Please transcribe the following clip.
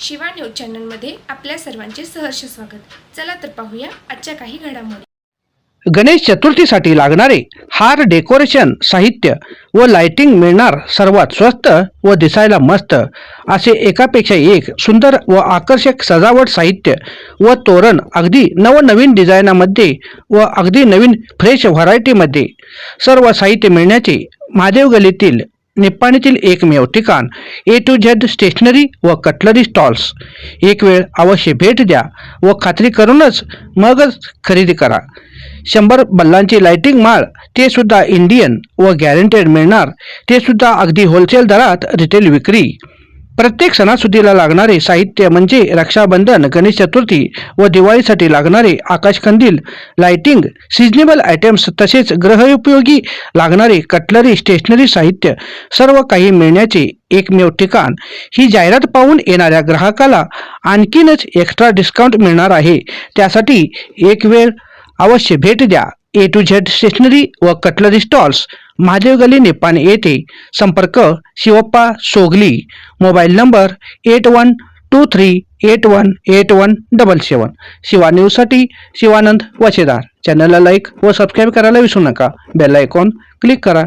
Shiva news चॅनलमध्ये आपल्या सर्वांचे सहर्ष स्वागत. चला तर पाहूया आजच्या काही घडामोडी. गणेश चतुर्थीसाठी लागणारे हार डेकोरेशन साहित्य व लाइटिंग मिळणार सर्वात स्वस्त व दिसायला मस्त असे एकापेक्षा एक सुंदर व आकर्षक सजावट साहित्य व तोरण अगदी नवनवीन डिझायनामध्ये व अगदी नवीन फ्रेश व्हरायटीमध्ये. सर्व साहित्य मिळण्याचे महादेव गलीतील निप्पाणीतील एकमेव ठिकाण ए टू झेड स्टेशनरी व कटलरी स्टॉल्स एक वेळ अवश्य भेट द्या व खात्री करूनच मगच खरेदी करा. शंभर बल्लांची लाइटिंग माळ ते सुद्धा इंडियन व गॅरंटेड मिळणार ते सुद्धा अगदी होलसेल दरात रिटेल विक्री. प्रत्येक सणासुदीला लागणारे साहित्य म्हणजे रक्षाबंधन गणेश चतुर्थी व दिवाळीसाठी लागणारे आकाशकंदील लाइटिंग सिजनेबल आयटम्स तसेच ग्रहउपयोगी लागणारे कटलरी स्टेशनरी साहित्य सर्व काही मिळण्याचे एकमेव ठिकाण. ही जाहिरात पाहून येणाऱ्या ग्राहकाला आणखीनच एक्स्ट्रा डिस्काउंट मिळणार आहे. त्यासाठी एक वेळ अवश्य भेट द्या. ए टू झेड स्टेशनरी व कटलरी स्टॉल्स महादेव गली निपाणी येथे संपर्क Shivappa Sogali. Mobile number eight one two three eight one eight one double seven Shiva न्यूजसाठी शिवानंद वचेदार. चॅनलला लाईक व सबस्क्राईब करायला विसरू नका. बेल आयकॉन क्लिक करा.